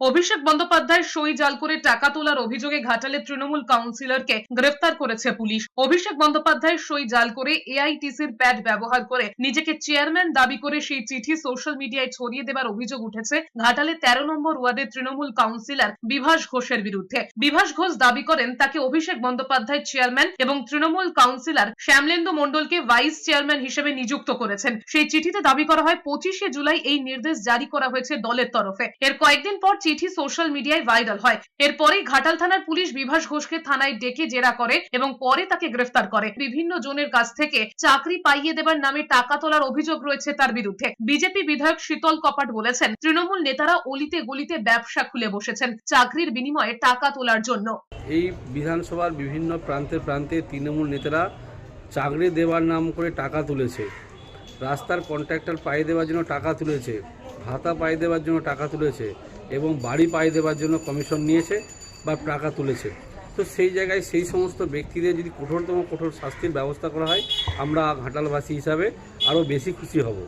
অভিষেক বন্দ্যোপাধ্যায় সই জাল করে টাকা তোলার অভিযোগে ঘাটালে তৃণমূল কাউন্সিলরকে গ্রেফতার করেছে পুলিশ। অভিষেক বন্দ্যোপাধ্যায় সই জাল করে এআইটিসির প্যাড ব্যবহার করে নিজেকে চেয়ারম্যান দাবি করে সেই চিঠি সোশ্যাল মিডিয়ায় ছড়িয়ে দেবার অভিযোগ উঠেছে ঘাটালে তেরো নম্বর ওয়ার্ডের তৃণমূল কাউন্সিলর বিভাস ঘোষের বিরুদ্ধে। বিভাস ঘোষ দাবি করেন, তাকে অভিষেক বন্দ্যোপাধ্যায় চেয়ারম্যান এবং তৃণমূল কাউন্সিলর শ্যামলেন্দু মণ্ডলকে ভাইস চেয়ারম্যান হিসেবে নিযুক্ত করেছেন। সেই চিঠিতে দাবি করা হয়, পঁচিশে জুলাই এই নির্দেশ জারি করা হয়েছে দলের তরফে। এর কয়েকদিন পর চিঠি সোশ্যাল মিডিয়ায় ভাইরাল হয়। এরপরেই ঘাটাল থানার পুলিশ বিভাস ঘোষকে থানায় ডেকে জেরা করে এবং পরে তাকে গ্রেফতার করে। বিভিন্ন জনের কাছ থেকে চাকরি পাইয়ে দেবার নামে টাকা তোলার অভিযোগ রয়েছে তার বিরুদ্ধে। বিজেপি বিধায়ক শীতল কপাট বলেছেন, তৃণমূল নেতারা অলিতে গলিতে ব্যবসা খুলে বসেছেন চাকরির বিনিময়ে টাকা তোলার জন্য। এই বিধানসভার বিভিন্ন প্রান্তে প্রান্তে তৃণমূল নেতারা চাকরি দেওয়ার নাম করে টাকা তুলেছে। রাস্তার কন্ট্রাক্টর পায়ে দেওয়ার জন্য টাকা তুলেছে, ভাতা পায়ে দেওয়ার জন্য টাকা তুলেছে এবং বাড়ি পায়ে দেওয়ার জন্য কমিশন নিয়েছে বা টাকা তুলেছে। তো সেই জায়গায় সেই সমস্ত ব্যক্তিদের যদি কঠোরতম কঠোর শাস্তির ব্যবস্থা করা হয়, আমরা ঘাটালবাসী হিসাবে আরও বেশি খুশি হব।